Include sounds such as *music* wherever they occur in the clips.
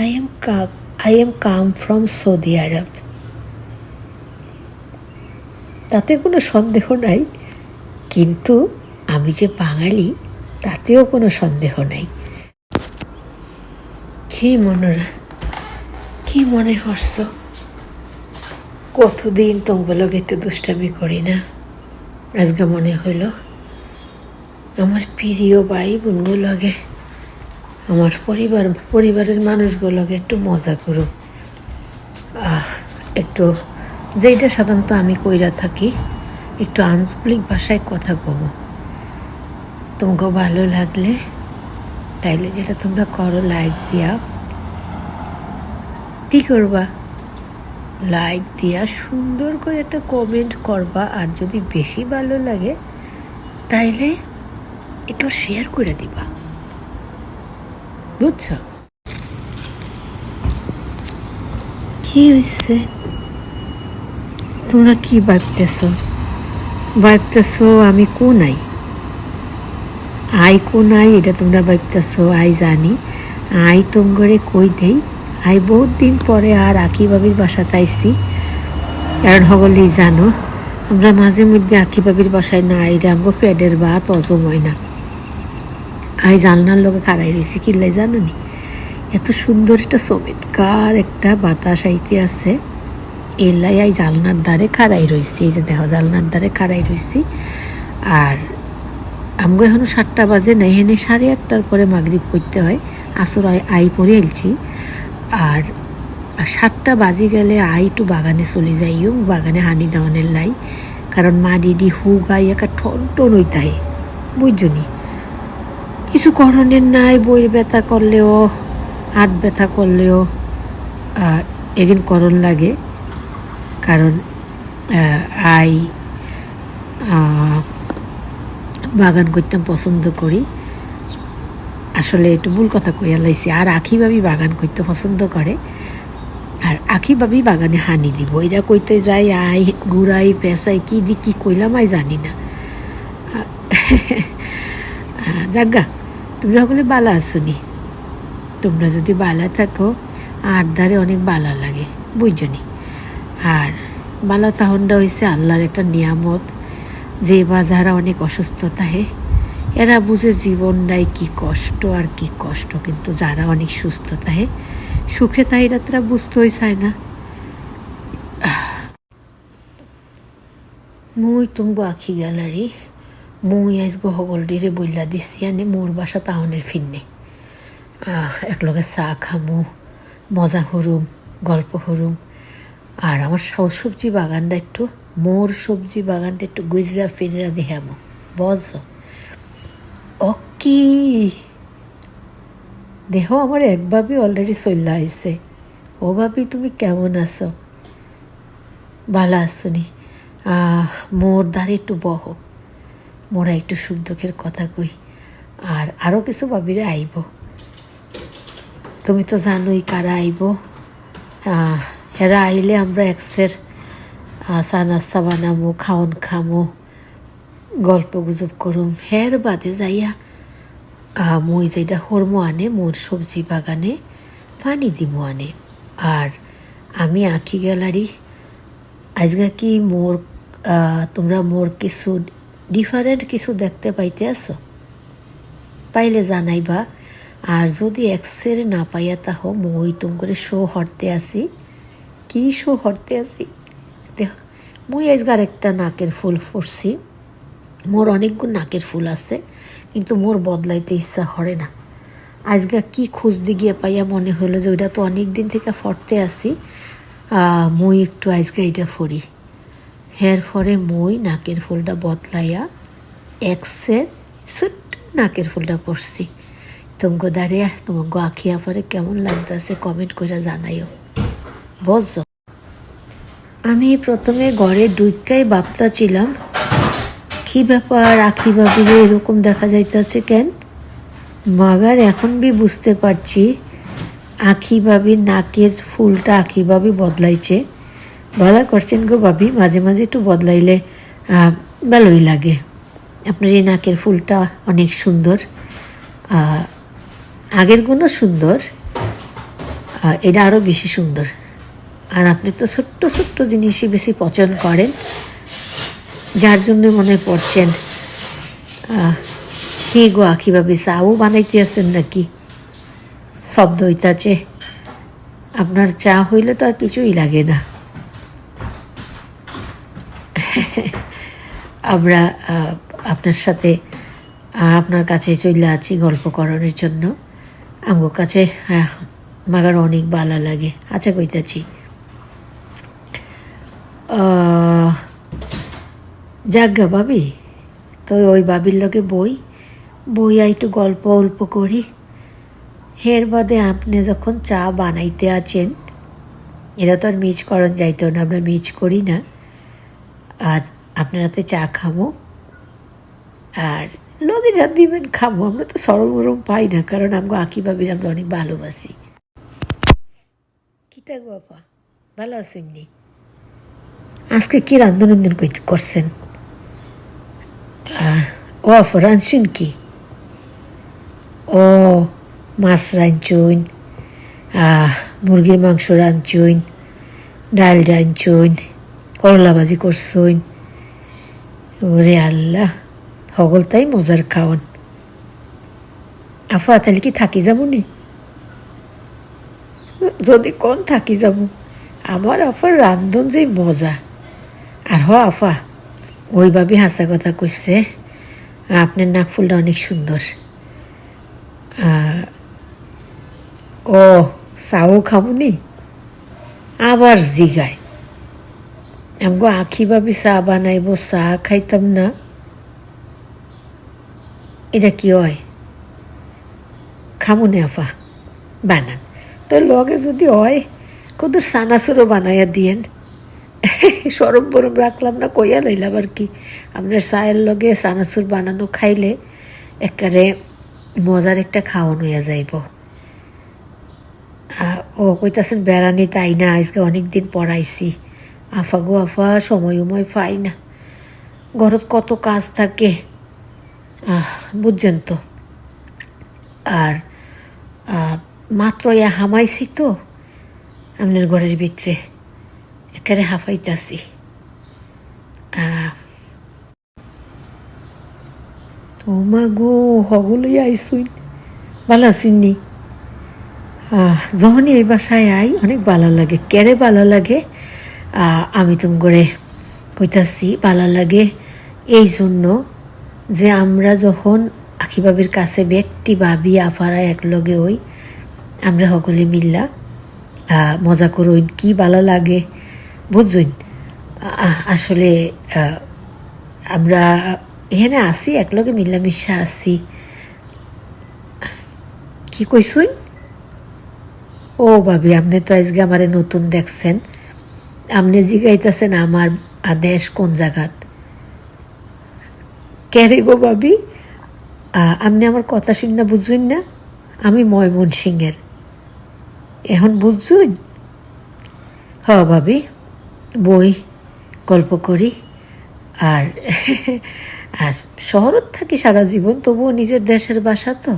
I am ca- I am come from Saudi Arab. তাতে কোনো সন্দেহ নাই, কিন্তু আমি যে বাঙালি, তাতেও কোনো সন্দেহ নাই। কি মনোরা কি মনে হর্ষ কতদিন তোমার একটু দুষ্টামি করি না? আজকে মনে হইল, আমার প্রিয় ভাই বোনগুলো লাগে আমার পরিবার, পরিবারের মানুষগুলোকে একটু মজা করুক। একটু, যেইটা সাধারণত আমি কইরা থাকি, একটু আঞ্চলিক ভাষায় কথা কব তোমাকে ভালো লাগলে, তাইলে যেটা তোমরা করো লাইক দিয়া। কি করবা? লাইক দিয়া, সুন্দর করে একটা কমেন্ট করবা, আর যদি বেশি ভালো লাগে, তাইলে একটু শেয়ার করে দিবা। বুঝছ? কি হয়েছে তোমরা কি ভাবতেছ? ভাবতেছ আমি কোনাই আই কোনাই এটা তোমরা ভাবতেছ আই জানি। আই তোমগরে কই দেই? আই বহুত দিন পরে আর আঁকি বাবির বাসাতে আইসি কারণ হগলেই জানো আমরা মাঝে মধ্যে আঁকি বাবির বাসায় না আইরে আমগো পেটের ভাত অজম হয় না। আই জানলার লোকে খাড়াই রয়েছি কিল্লাই জানো নি এত সুন্দর একটা চমৎকার একটা বাতাস আইতে আছে। এলাই আই জালনার দ্বারে খাড়াই রয়েছি এই যে দেখো জালনার দ্বারে খাড়াই রয়েছি আর আমগো এখনও সাতটা বাজে নাই হেনে সাড়ে আটটার পরে মাগরিব পড়তে হয়, আসর আই পরে এলছি। আর সাতটা বাজে গেলে আই একটু বাগানে চলে যাইও বাগানে হানি দেওয়ানের লাই। কারণ মা হু, গাই, একা ঠন টন হইতাই বুঝছনি কিছু করণের নাই, বইয়ের ব্যথা করলেও, হাত ব্যথা করলেও এগিন করণ লাগে। কারণ আই বাগান করতাম পছন্দ করি। আসলে একটু ভুল কথা কইয়া লাইছি, আর আখি ভাবি বাগান করতে পছন্দ করে। আর আখি ভাবি বাগানে হানি দিব। এটা কইতে যাই আই ঘুরাই পেঁচাই, কি দি, কি কইলাম আই জানি না। *laughs* যাজ্ঞা তোমরা বলে বালা আসুনি। তোমরা যদি বালা থাকো, আর ধারে অনেক বালা লাগে বুঝছনি আর বালা তাহনটা হয়েছে আল্লাহর একটা নিয়ামত, যে বা যারা অনেক অসুস্থ তাহে এরা বুঝে জীবনটাই কি কষ্ট আর কি কষ্ট, কিন্তু যারা অনেক সুস্থ তাহে সুখে তাহিরা তারা বুঝতেই চায় না। মুই তুমগো আখি গ্যালারি মুই আজ গহগলডিরে বইলা দিছি আনে মোর বাসা তাহনের ফিরনে। একলগে চা খামু মজা হরুম গল্প হরুম আর আমার সব সবজি বাগানটা একটু মোর সবজি বাগানটা একটু গুইরা ফিরিরা দেখামো বজ ও কি? দেহ আমার একভাবে অলরেডি চল্লা আইছে। ও ভাবি তুমি কেমন আছো? ভালো আছো নি? আহ, মোর দ্বারে একটু বহ। মোরা একটু সুখ দুঃখের কথা কই, আর আরও কিছু ভাবিরে আইব। তুমি তো জানোই কারা আইব। হেরা আইলে আমরা একসের চা নাস্তা বানামো, খাওন খামো, গল্প গুজব করুম। হের বাদে যাইয়া মই যেটা হরমো আনে, মোর সবজি বাগানে পানি দিমো আনে। আর আমি আঁকি গ্যালারি আজকে কি মোর তোমরা মোর কিছু ডিফারেন্ট কিছু দেখতে পাইতে আছো? পাইলে জানাইবা। আর যদি এক্সের না পাইয়া তাহ মই তুম করে শো হরতে আসি। কি শো হরতে আসি? দেখ, মুই আজকার একটা নাকের ফুল ফুটছি। মোর অনেকগুলো নাকের ফুল আছে, কিন্তু মোর বদলাইতে ইচ্ছা হরে না। আজকে কি খুঁজ দি গিয়ে পাইয়া মনে হলো যে ওইটা তো অনেক দিন থেকে ফরতে আসি। মুই একটু আজকে এটা ফরি। হের ফরে মই নাকের ফুলটা বদলাইয়া এক্সের ছোট্ট নাকের ফুলটা পরছি। তোমাকে দাঁড়িয়ে, তোমাকে আখিয়া পরে কেমন লাগতেছে কমেন্ট করে জানাইও। বজ আমি প্রথমে ঘরে ডুইকাই ভাবতা ছিলাম। কি ব্যাপার আখি বাবিরে এরকম দেখা যাইতেছে কেন? মাগার এখন বি বুঝতে পারছি আখি বাবির নাকের ফুলটা আখি বাবি বদলাইছে। ভালো করছেন গো ভাবি, মাঝে মাঝে একটু বদলাইলে ভালোই লাগে। আপনার এই নাকের ফুলটা অনেক সুন্দর আগের গুণও সুন্দর এটা আরও বেশি সুন্দর। আর আপনি তো ছোট্ট ছোট্ট জিনিসই বেশি পছন্দ করেন, যার জন্য মনে পড়ছেন কি গো আখি ভাবি, চাও বানাইতে আছেন নাকি? শব্দ হইতাছে। আপনার চা হইলে তো আর কিছুই লাগে না। আমরা আপনার সাথে আপনার কাছে চলে আছি গল্প করানোর জন্য। আমার কাছে আহ, মাগার অনেক বালা লাগে আচ্ছা কইতাছি। যাজ্ঞা বাবি তো ওই বাবির লগে বই বই একটু গল্প অল্প করি। হের বাদে আপনি যখন চা বানাইতে আছেন এরা তো আর মিচ করন যাইতো না আমরা মিচ করি না। আর আপনার হাতে চা খাব। আর নদী যা দিবেন খাব, আমরা তো সরম গরম পাই না, কারণ আমগো আঁকি ভাবির আমরা অনেক ভালোবাসি। কিতা গো আপা? ভালো আসুননি আজকে কি রান্ধন করছেন? ও আপা, রাঁধছেন কি? ও, মাছ রাঁধছুন মুরগির মাংস রাঁধছুন, ডাল রাঁধছুন, করলা ভাজি করছুন। ওরে আল্লাহ হগল তাই মজার খাওয়ান আফা, তাহলে কি থাকি যাব নি? যদি কোন থাকি যাব, আমার আফার রান্ধন যে মজা। আর হ, আফা ওইভাবে হাসা কথা কইছে, আপনার নাক ফুলটা অনেক সুন্দর। ও, চাও খামুনি আবার জিগায়। আমগো আখি ভাবি চা বানাইব চা খাইতাম না এটা কি হয় খামুনে আফা বানান তো লগে যদি হয় কত সানাসুরও বানাইয়া দিয়েন সরম বরম রাখলাম না কইয়া লইলাম আর কি আপনার চায়ের লগে সানাসুর বানানো খাইলে একেবারে মজার একটা খাওয়ান হইয়া যাইব ও কইতাছেন বেড়ানি তাই না আজকে অনেক দিন পড়াইছি আফা গো আফা সময় উময় পাই না। ঘরত কত কাজ থাকে আহ, বুঝছেন তো? আর মাত্র ইয়া হামাইছি তো আপনার ঘরের ভিতরে। একেবারে হাফাইতাছি। ও মা গো হগুলোই আইসুন। ভালো আহ, যখনই এই বাসায় আই অনেক ভালো লাগে। কেড়ে ভালো লাগে? আমি তুম করে কইতাছি ভালো লাগে। এই জন্য যে আমরা যখন আখিবাবির কাছে ব্যক্তি, ভাবি, আফারা একলগে ওই আমরা সকলে মিল্লা মজা করইন। কি ভালো লাগে বুঝুন? আসলে আমরা এখানে আসি একলগে মিলামিশা আসি কি কইসুন? ও ভাবি, আপনি তো আজকে আমারে নতুন দেখছেন। আপনি জিগাইতেছেন আমার আদেশ কোন জায়গাত কেরে গো বাবি আপনি আমার কথা শুন না বুঝুন না? আমি ময়মন সিংয়ের। এখন বুঝুন? হ ভাবি, বই, গল্প করি। আর *laughs* আর শহরত থাকি সারা জীবন, তবুও নিজের দেশের বাসা তো।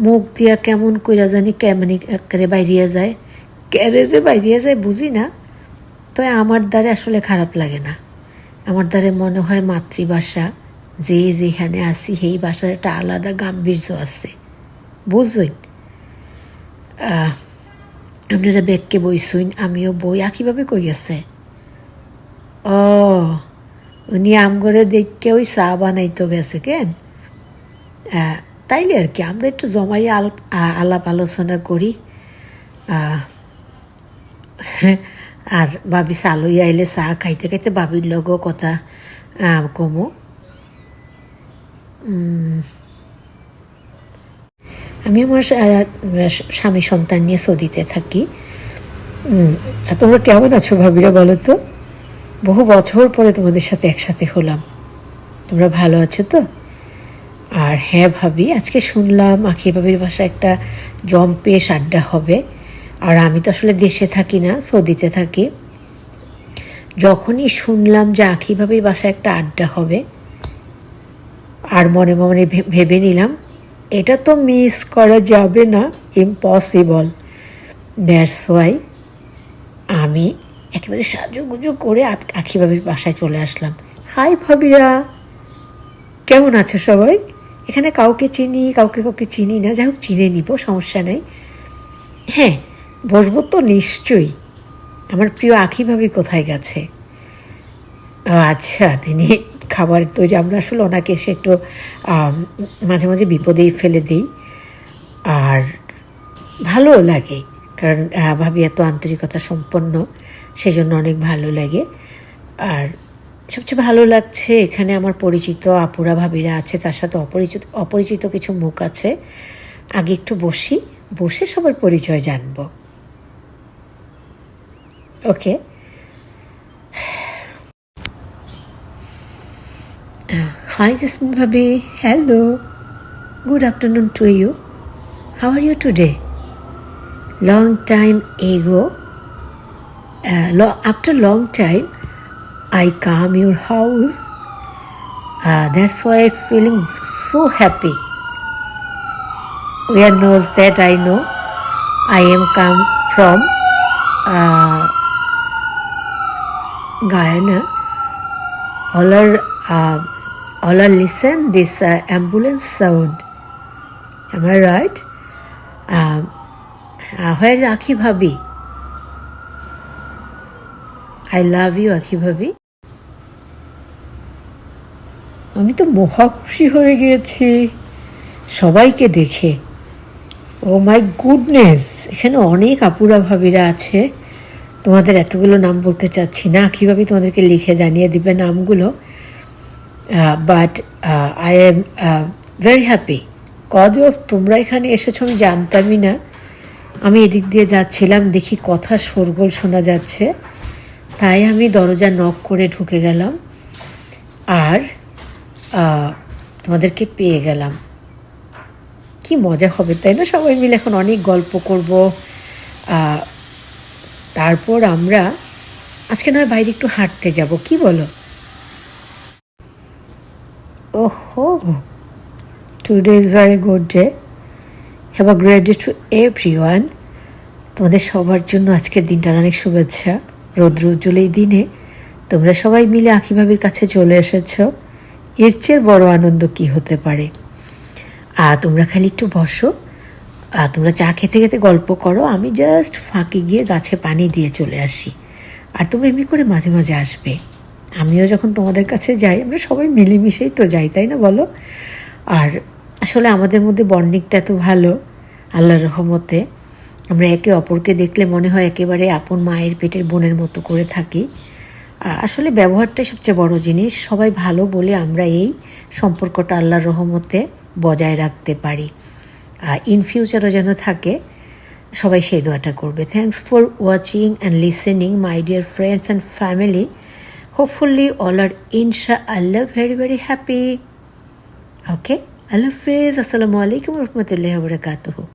মুখ দিয়া কেমন কইরা জানি কেমনি একেবারে বাইরিয়া যায়। কেরে যে বাইরিয়া যায়, বুঝি না? তো আমার দ্বারে আসলে খারাপ লাগে না। আমার দ্বারে মনে হয় মাতৃভাষা, যে যেখানে আসি সেই ভাষার একটা আলাদা গাম্ভীর্য আছে। বুঝুন? আপনারা ব্যাগকে বইসুন, আমিও বই আঁকিভাবে কই আছে? ও, উনি আমগরে দেখকে ওই চা বানাইতে গেছে কেন? তাইলে আর কি, আমরা একটু জমাই আল আলাপ আলোচনা করি। আর ভাবি চালই আইলে চা খাইতে খাইতে ভাবির লগও কথা কমো। আমি আমার স্বামী সন্তান নিয়ে সৌদিতে থাকি। তোমরা কেমন আছো ভাবিরা বলো তো? বহু বছর পরে তোমাদের সাথে একসাথে হলাম। তোমরা ভালো আছো তো? আর হ্যাঁ ভাবি, আজকে শুনলাম আখি ভাবির বাসায় একটা জম্পেশ আড্ডা হবে। আর আমি তো আসলে দেশে থাকি না, সৌদিতে থাকি। যখনই শুনলাম যে আখি বাসায় একটা আড্ডা হবে, আর মনে মনে ভেবে নিলাম, এটা তো মিস করা যাবে না ইম্পসিবল দ্যাটস ওয়াই আমি একেবারে সাজুগুজু করে আপ- আখি ভাবির বাসায় চলে আসলাম। হাই ভাবিরা কেমন আছো সবাই? এখানে কাউকে চিনি, কাউকে কাউকে চিনি না, যাই হোক চিনে নিব, সমস্যা নেই। হ্যাঁ বসবো তো নিশ্চয়ই। আমার প্রিয় আখি ভাবি কোথায় গেছে? আচ্ছা তিনি খাবার তো তৈরি আমরা আসলে ওনাকে এসে একটু মাঝে মাঝে বিপদেই ফেলে দিই। আর ভালোও লাগে, কারণ ভাবি এত আন্তরিকতা সম্পন্ন সেই জন্য অনেক ভালো লাগে। আর সবচেয়ে ভালো লাগছে এখানে আমার পরিচিত আপুরা ভাবিরা আছে, তার সাথে অপরিচিত অপরিচিত কিছু মুখ আছে। আগে একটু বসি, বসে সবার পরিচয় জানব। okay. Uh, hi jasmine bhabhi. Hello. Good afternoon to you. How are you today? Long time ago uh, after long time i calm your house. Uh, that's why i'm feeling so happy. Where knows that i know? I am come from uh, গায়ন, অলার অলার listen this ambulance sound. আমার right হয়ে আখি ভাবি। I love you আখি ভাবি। আমি তো মহা খুশি হয়ে গিয়েছি। সবাইকে দেখে। ও মাই গুডনেস এখানে অনেক আপুরা ভাবিরা আছে। তোমাদের এতগুলো নাম বলতে চাচ্ছি না, কীভাবে তোমাদেরকে লিখে জানিয়ে দিবে নামগুলো? But I am very happy of তোমরা এখানে এসেছ, আমি জানতামই না। আমি এদিক দিয়ে যাচ্ছিলাম, দেখি কথা শোরগোল শোনা যাচ্ছে। তাই আমি দরজা নক করে ঢুকে গেলাম। আর তোমাদেরকে পেয়ে গেলাম। কি মজা হবে, তাই না? সবাই মিলে এখন অনেক গল্প করব। তারপর আমরা আজকে নয় বাইরে একটু হাঁটতে যাব। কি বলো? ওহো today is very good day have a great day to everyone তোমাদের সবার জন্য আজকের দিনটার অনেক শুভেচ্ছা। রৌদ্র উজ্জ্বল এই দিনে। তোমরা সবাই মিলে আখি ভাবির কাছে চলে এসেছ। এর চেয়ে বড় আনন্দ কি হতে পারে? আর তোমরা খালি একটু বসো। আর তোমরা চা খেতে খেতে গল্প করো, আমি জাস্ট ফাঁকে গিয়ে গাছে পানি দিয়ে চলে আসি। আর তোমরা এমনি করে মাঝে মাঝে আসবে। আমিও যখন তোমাদের কাছে যাই, আমরা সবাই মিলেমিশেই তো যাই, তাই না বলো? আর আসলে আমাদের মধ্যে বর্ণিকটা তো ভালো, আল্লাহর রহমতে। আমরা একে অপরকে দেখলে মনে হয় একেবারে আপন মায়ের পেটের বোনের মতো করে থাকি। আসলে ব্যবহারটাই সবচেয়ে বড় জিনিস, সবাই ভালো বলে আমরা এই সম্পর্কটা আল্লাহর রহমতে বজায় রাখতে পারি। ইন ফিউচারও যেন থাকে, সবাই সেই দোয়াটা করবে। Thanks for watching and listening my dear friends and family hopefully all আর ইনশা আল্লাহ ভেরি ভেরি হ্যাপি ওকে আল্লাহ হাফিজ আসসালামু আলাইকুম রহমতুল্লাহ বরকাতহ